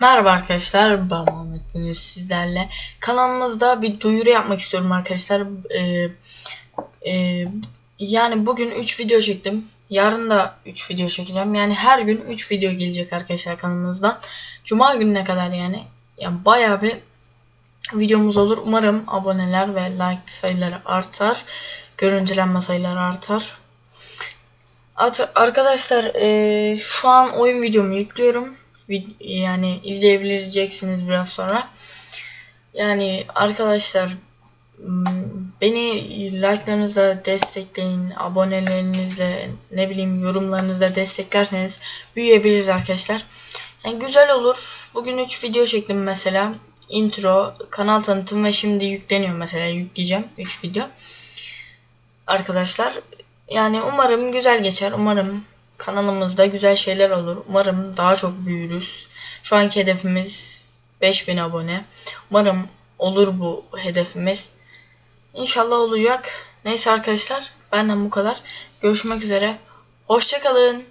Merhaba arkadaşlar, ben Muhammed Deniz sizlerle. Kanalımızda bir duyuru yapmak istiyorum arkadaşlar. Ee, e, yani bugün 3 video çektim. Yarın da 3 video çekeceğim. Yani her gün 3 video gelecek arkadaşlar kanalımızdan. Cuma gününe kadar yani. Yani bayağı bir videomuz olur. Umarım aboneler ve like sayıları artar. Görüntülenme sayıları artar. At arkadaşlar e, şu an oyun videomu yüklüyorum yani izleyebileceksiniz biraz sonra. Yani arkadaşlar beni like'larınızla destekleyin, abonelerinizle, ne bileyim yorumlarınızla desteklerseniz büyüyebiliriz arkadaşlar. Yani güzel olur. Bugün 3 video çektim mesela. Intro, kanal tanıtım ve şimdi yükleniyor mesela. Yükleyeceğim 3 video. Arkadaşlar yani umarım güzel geçer. Umarım kanalımızda güzel şeyler olur. Umarım daha çok büyürüz. Şu anki hedefimiz 5000 abone. Umarım olur bu hedefimiz. İnşallah olacak. Neyse arkadaşlar benden bu kadar. Görüşmek üzere. Hoşçakalın.